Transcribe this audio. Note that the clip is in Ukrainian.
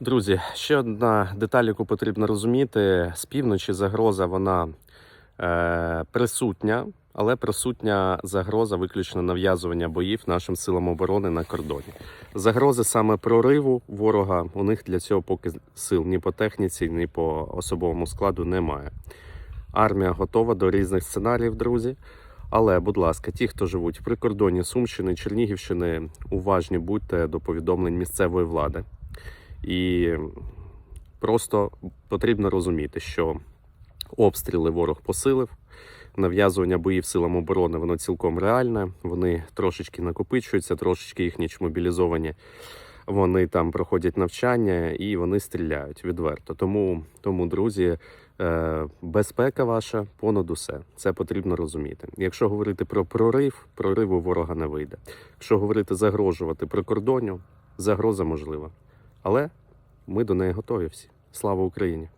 Друзі, ще одна деталь, яку потрібно розуміти: з півночі загроза вона е, присутня, але присутня загроза виключно нав'язування боїв нашим силам оборони на кордоні. Загрози саме прориву ворога у них для цього поки сил ні по техніці, ні по особовому складу немає. Армія готова до різних сценаріїв, друзі. Але, будь ласка, ті, хто живуть в прикордоні Сумщини, Чернігівщини, уважні будьте до повідомлень місцевої влади. І просто потрібно розуміти, що обстріли ворог посилив, нав'язування боїв силам оборони воно цілком реальне. Вони трошечки накопичуються, трошечки їх ніч мобілізовані. Вони там проходять навчання і вони стріляють відверто. Тому, тому друзі, е, безпека ваша понад усе. Це потрібно розуміти. Якщо говорити про прорив, прориву ворога не вийде. Якщо говорити загрожувати прикордонню, загроза можлива. Але ми до неї готові всі. Слава Україні!